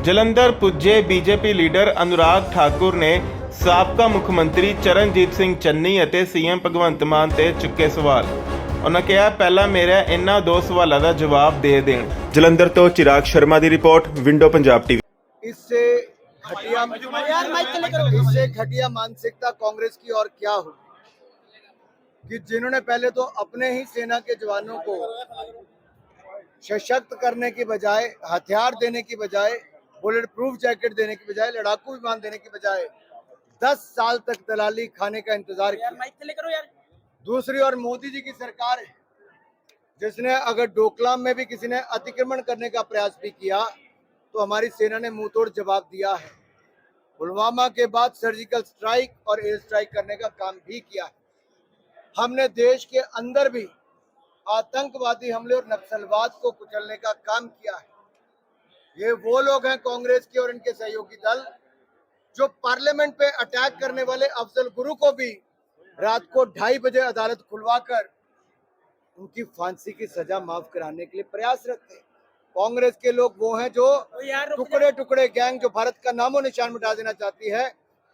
ਜਲੰਧਰ ਪੁੱਜੇ BJP leader Anurag Thakur ਨੇ ਸਾਬਕਾ ਮੁੱਖ ਮੰਤਰੀ ਚਰਨਜੀਤ ਸਿੰਘ ਚੰਨੀ ਅਤੇ ਸੀਐਮ ਭਗਵੰਤ ਮਾਨ ਤੇ ਚੁੱਕੇ ਸਵਾਲ ਉਹਨਾਂ ਕਿਹਾ ਪਹਿਲਾਂ ਮੇਰਾ ਇਹਨਾਂ ਦੋ ਸਵਾਲਾਂ ਦਾ ਜਵਾਬ ਦੇ ਦੇਣ ਜਲੰਧਰ ਤੋਂ ਚਿਰਾਗ ਸ਼ਰਮਾ ਦੀ ਰਿਪੋਰਟ ਵਿੰਡੋ ਪੰਜਾਬ ਟੀਵੀ इससे घटिया इससे घटिया मानसिकता कांग्रेस की और क्या हो कि जिन्होंने पहले तो अपने ही सेना के जवानों को सशक्त करने की बजाय हथियार देने की बजाय बुलेट प्रूफ जैकेट देने की बजाय लड़ाकू विमान देने की बजाय दस साल तक दलाली खाने का इंतज़ार किया। दूसरी ओर मोदी जी की सरकार है जिसने अगर डोकलाम में भी किसी ने अतिक्रमण करने का प्रयास भी किया तो हमारी सेना ने मुँह तोड़ जवाब दिया है। पुलवामा के बाद सर्जिकल स्ट्राइक और एयर स्ट्राइक करने का काम भी किया है। हमने देश के अंदर भी आतंकवादी हमले और नक्सलवाद को कुचलने का काम किया है। ये वो लोग हैं कांग्रेस के और इनके सहयोगी दल जो पार्लियामेंट पे अटैक करने वाले अफजल गुरु को भी रात को ढाई बजे अदालत खुलवाकर उनकी फांसी की सजा माफ़ कराने के लिए प्रयासरत थे कांग्रेस के लोग वो हैं जो टुकड़े टुकड़े गैंग जो भारत का नामो निशान मिटा देना चाहती है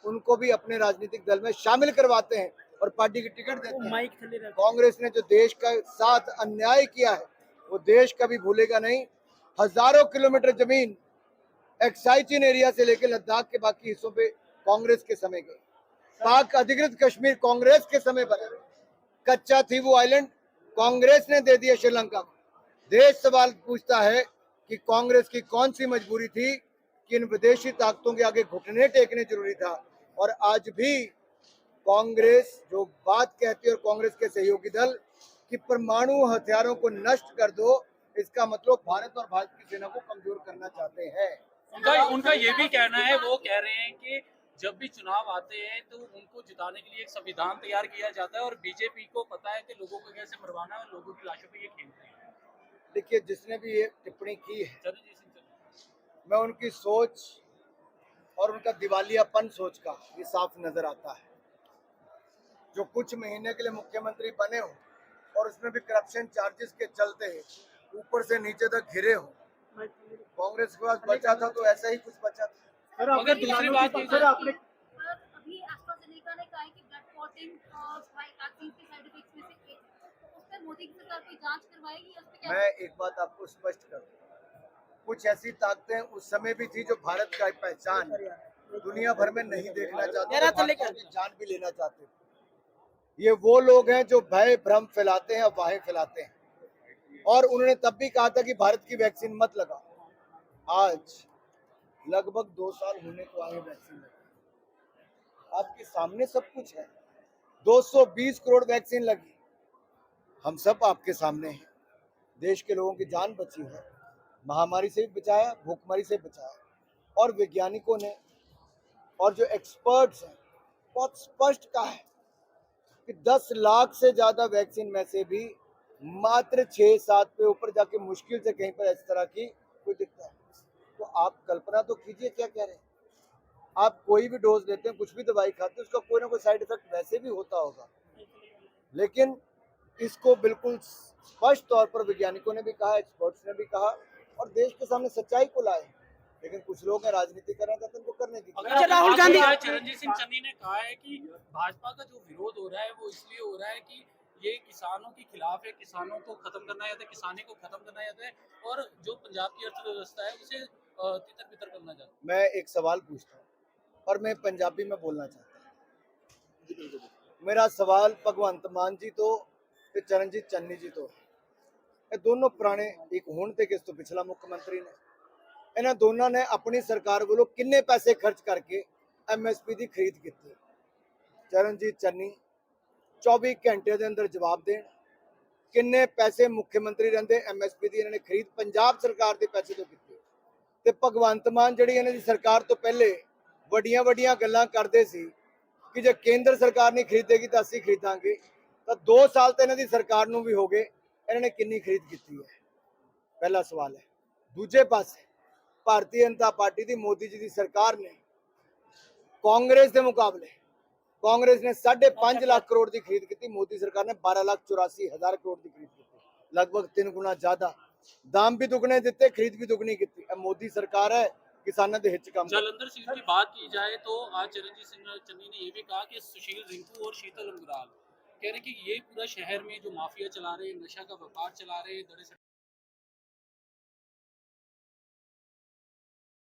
उनको भी अपने राजनीतिक दल में शामिल करवाते हैं और पार्टी की टिकट देते हैं। कांग्रेस ने जो देश का साथ अन्याय किया है वो देश कभी भूलेगा नहीं। हज़ारों किलोमीटर ज़मीन एक्साइचिन एरिया से लेकर लद्दाख के बाकी हिस्सों पे कांग्रेस के समय गई। पाक अधिकृत कश्मीर कांग्रेस के समय बना कच्चा थी वो आइलैंड कांग्रेस ने दे दिया श्रीलंका को। देश सवाल पूछता है कि कांग्रेस की कौन सी मजबूरी थी कि इन विदेशी ताकतों के आगे घुटने टेकने ज़रूरी था? और आज भी कांग्रेस जो बात कहती है और कांग्रेस के सहयोगी दल कि परमाणु हथियारों को नष्ट कर दो इसका मतलब भारत और भारत की सेना को कमज़ोर करना चाहते हैं। उनका उनका ये भी कहना है वो कह रहे हैं कि जब भी चुनाव आते हैं तो उनको जिताने के लिए एक संविधान तैयार किया जाता है और बीजेपी को पता है कि लोगों को कैसे मरवाना है और लोगों की लाशों पे ये खेलते हैं। देखिए जिसने भी ये टिप्पणी की है। मैं उनकी सोच और उनका दिवालियापन सोच का ये साफ़ नज़र आता है। जो कुछ महीने के लिए मुख्यमंत्री बने हो और उसमें भी करप्शन चार्जेस के चलते ऊपर से नीचे तक घिरे हो। कांग्रेस के पास बचा था तो ऐसा ही कुछ बचा था। मगर दूसरी बात सर आपने अभी एस्ट्राजेनेका ने कहा है कि ब्लड क्लॉटिंग वैक्सीन के साइड इफेक्ट्स में से एक तो उस पर मोदी की सरकार कोई जाँच करवाएगी या उस क्या मैं एक बात आपको स्पष्ट कर दूँ। कुछ ऐसी ताकतें उस समय भी थी जो भारत का पहचान दुनिया भर में नहीं देखना चाहते की जान भी लेना चाहते। थे ये वो लोग हैं जो भय भ्रम फैलाते हैं अफवाहें फैलाते हैं। और उन्होंने तब भी कहा था कि भारत की वैक्सीन मत लगाओ। आज लगभग दो साल होने को आए वैक्सीन लगे आपके सामने सब कुछ है। 220 करोड़ वैक्सीन लगी। हम सब आपके सामने हैं। देश के लोगों की जान बची है। महामारी से भी बचाया, भूखमरी से बचाया। और वैज्ञानिकों ने और जो एक्सपर्ट्स हैं, बहुत स्पष्ट कहा है कि 10 लाख से ज़्यादा वैक्सीन में से भी मात्र छः सात पे ऊपर जाके मुश्किल से कहीं पर इस तरह की कोई दिखता है। तो आप कल्पना तो कीजिए क्या कह रहे हैं। आप कोई भी डोज लेते हैं कुछ भी दवाई खाते हैं उसका कोई ना कोई साइड इफ़ेक्ट वैसे भी होता होगा। लेकिन इसको बिल्कुल स्पष्ट तौर पर वैज्ञानिकों ने भी कहा एक्सपर्ट्स ने भी कहा और देश के सामने सच्चाई को लाए। लेकिन कुछ लोग हैं राजनीति करना चाहते उनको करने की राहुल गांधी- चरणजीत सिंह चन्नी ने कहा है कि भाजपा का जो विरोध हो रहा है वो इसलिए हो रहा है कि ये किसानों के खिलाफ है किसानों को खत्म करना चाहता है किसानी को खत्म करना चाहता है और जो पंजाब की अर्थव्यवस्था है उसे अ, तितर बितर करना चाहता है मैं एक सवाल पूछता हूँ और मैं पंजाबी में बोलना चाहता हूँ मेरा सवाल ਭਗਵੰਤ ਮਾਨ ਜੀ ਤੋਂ ਤੇ ਚਰਨਜੀਤ ਚੰਨੀ ਜੀ ਤੋਂ ਇਹ ਦੋਨੋਂ ਪੁਰਾਣੇ ਇੱਕ ਹੁਣ ਤੇ ਕਿਸ ਤੋਂ ਪਿਛਲਾ ਮੁੱਖ ਮੰਤਰੀ ਨੇ ਇਹਨਾਂ ਦੋਨਾਂ ਨੇ ਆਪਣੀ ਸਰਕਾਰ ਵੱਲੋਂ ਕਿੰਨੇ ਪੈਸੇ ਖਰਚ ਕਰਕੇ ਐਮਐਸਪੀ ਦੀ ਖਰੀਦ ਕੀਤੀ ਚਰਨਜੀਤ ਚੰਨੀ 24 ਘੰਟੇ ਦੇ ਅੰਦਰ ਜਵਾਬ ਦੇਣ। ਕਿੰਨੇ ਪੈਸੇ ਮੁੱਖ ਮੰਤਰੀ ਰਹਿੰਦੇ ਐਮਐਸਪੀ ਦੀ ਇਹਨਾਂ ਨੇ ਖਰੀਦ, ਪੰਜਾਬ ਸਰਕਾਰ ਦੇ ਪੈਸੇ ਤੋਂ ਕੀਤੀ। ਤੇ ਭਗਵੰਤ ਮਾਨ ਜਿਹੜੀ ਇਹਨਾਂ ਦੀ ਸਰਕਾਰ ਤੋਂ ਪਹਿਲੇ ਵੱਡੀਆਂ ਵੱਡੀਆਂ ਗੱਲਾਂ ਕਰਦੇ ਸੀ ਕਿ ਜੇ ਕੇਂਦਰ ਸਰਕਾਰ ਨਹੀਂ ਖਰੀਦੇਗੀ ਤਾਂ ਅਸੀਂ ਖਰੀਦਾਂਗੇ, ਤਾਂ 2 ਸਾਲ ਤੇ ਇਹਨਾਂ ਦੀ ਸਰਕਾਰ ਨੂੰ ਵੀ ਹੋ ਗਏ, ਇਹਨਾਂ ਨੇ ਕਿੰਨੀ ਖਰੀਦ ਕੀਤੀ ਹੈ? ਪਹਿਲਾ ਸਵਾਲ ਹੈ। ਦੂਜੇ ਪਾਸੇ ਭਾਰਤੀ ਜਨਤਾ ਪਾਰਟੀ ਦੀ ਮੋਦੀ ਜੀ ਦੀ ਸਰਕਾਰ ਨੇ ਕਾਂਗਰਸ ਦੇ ਮੁਕਾਬਲੇ ਕਾਂਗਰਸ ਨੇ 5.5 ਲੱਖ ਕਰੋੜ ਦੀ ਖਰੀਦ ਕੀਤੀ ਮੋਦੀ ਸਰਕਾਰ ਨੇ 12 ਲੱਖ 84 ਹਜ਼ਾਰ ਕਰੋੜ ਦੀ ਖਰੀਦ ਕੀਤੀ ਲਗਭਗ 3 ਗੁਣਾ ਜ਼ਿਆਦਾ ਦਾਮ ਵੀ ਦੁੱਗਣੇ ਦਿੱਤੇ ਖਰੀਦ ਵੀ ਦੁੱਗਣੀ ਕੀਤੀ ਇਹ ਮੋਦੀ ਸਰਕਾਰ ਹੈ किसानों के हित च काम करे। जालंधर सीट की बात की जाए तो आज चरणजीत सिंह चन्नी ने ये भी कहा कि सुशील रिंकू और शीतल अंगराल कह रहे हैं कि ये पूरा शहर में जो माफिया चला रहे हैं नशा का व्यापार चला रहे हैं दड़े